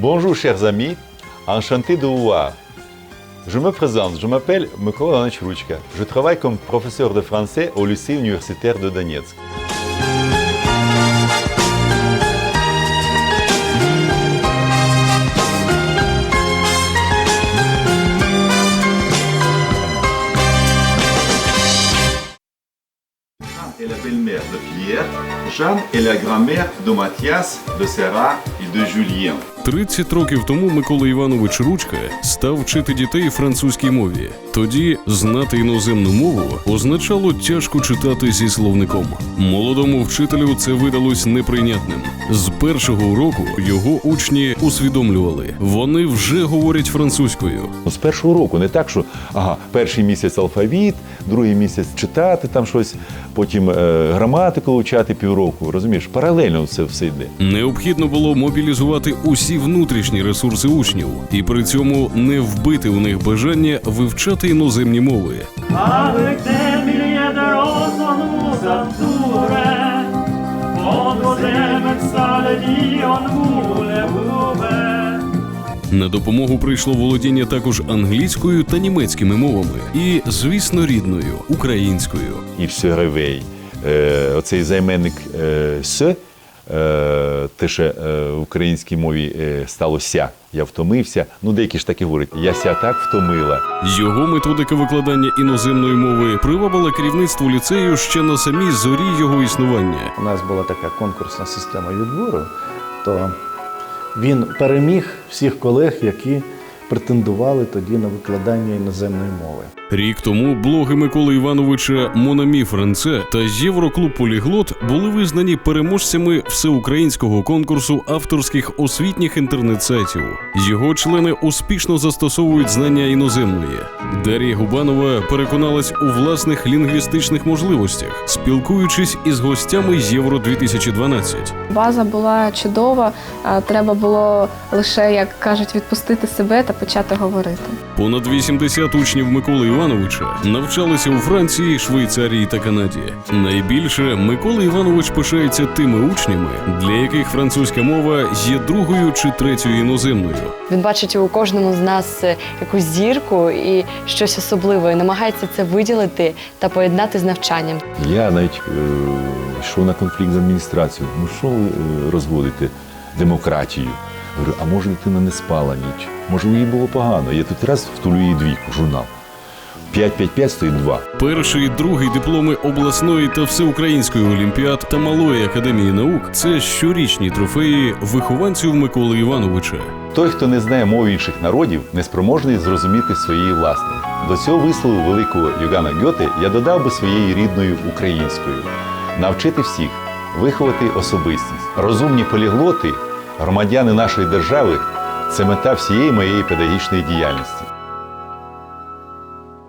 Bonjour, chers amis. Enchanté de vous voir. Je me présente, je m'appelle Mykola Ivанович Ручка. Je travaille comme professeur de français au lycée universitaire de Donetsk. Jeanne est la belle-mère de Pierre. Jeanne est la grand-mère de Mathias, de Sarah et de Julien. 30 років тому Микола Іванович Ручка став вчити дітей французькій мові. Тоді знати іноземну мову означало тяжко читати зі словником. Молодому вчителю це видалось неприйнятним. З першого уроку його учні усвідомлювали, вони вже говорять французькою. З першого року, не так, що ага, перший місяць алфавіт, другий місяць читати там щось, потім е, граматику вивчати півроку. Розумієш, паралельно це все йде. Необхідно було мобілізувати усі внутрішні ресурси учнів і при цьому не вбити у них бажання вивчати іноземні мови. На допомогу прийшло володіння також англійською та німецькими мовами, і, звісно, рідною українською. І все ревей. Е, оцей займенник е, с, те, що е, в українській мові е, сталося. Я втомився. Ну, деякі ж таки говорять, я ся так втомила. Його методика викладання іноземної мови привабила керівництво ліцею ще на самій зорі його існування. у нас була така конкурсна система відбору, то він переміг всіх колег, які претендували тоді на викладання іноземної мови. Рік тому блоги Миколи Івановича Монамі Франце та Євроклуб Поліглот були визнані переможцями всеукраїнського конкурсу авторських освітніх інтернет-сайтів. Його члени успішно застосовують знання іноземної. Дар'я Губанова переконалась у власних лінгвістичних можливостях, спілкуючись із гостями Євро 2012 База була чудова, треба було лише, як кажуть, відпустити себе та почати говорити. Понад 80 учнів Миколи Івановича навчалися у Франції, Швейцарії та Канаді. Найбільше Микола Іванович пишається тими учнями, для яких французька мова є другою чи третьою іноземною. Він бачить у кожному з нас е, якусь зірку і щось особливе, і намагається це виділити та поєднати з навчанням. Я навіть е, йшов на конфлікт з адміністрацією. Ну що ви е, розводите демократію? Говорю, а може дитина не спала ніч? Може, їй було погано. Я тут раз втулю її двійку, журнал. 5-5-5 стоїть 2. Перший і другий дипломи обласної та всеукраїнської олімпіад та малої академії наук це щорічні трофеї вихованців Миколи Івановича. Той, хто не знає мов інших народів, неспроможний зрозуміти своєї власної. До цього вислову великого Йогана Гьоте я додав би своєю рідною українською навчити всіх, виховати особистість. Розумні поліглоти, громадяни нашої держави це мета всієї моєї педагогічної діяльності.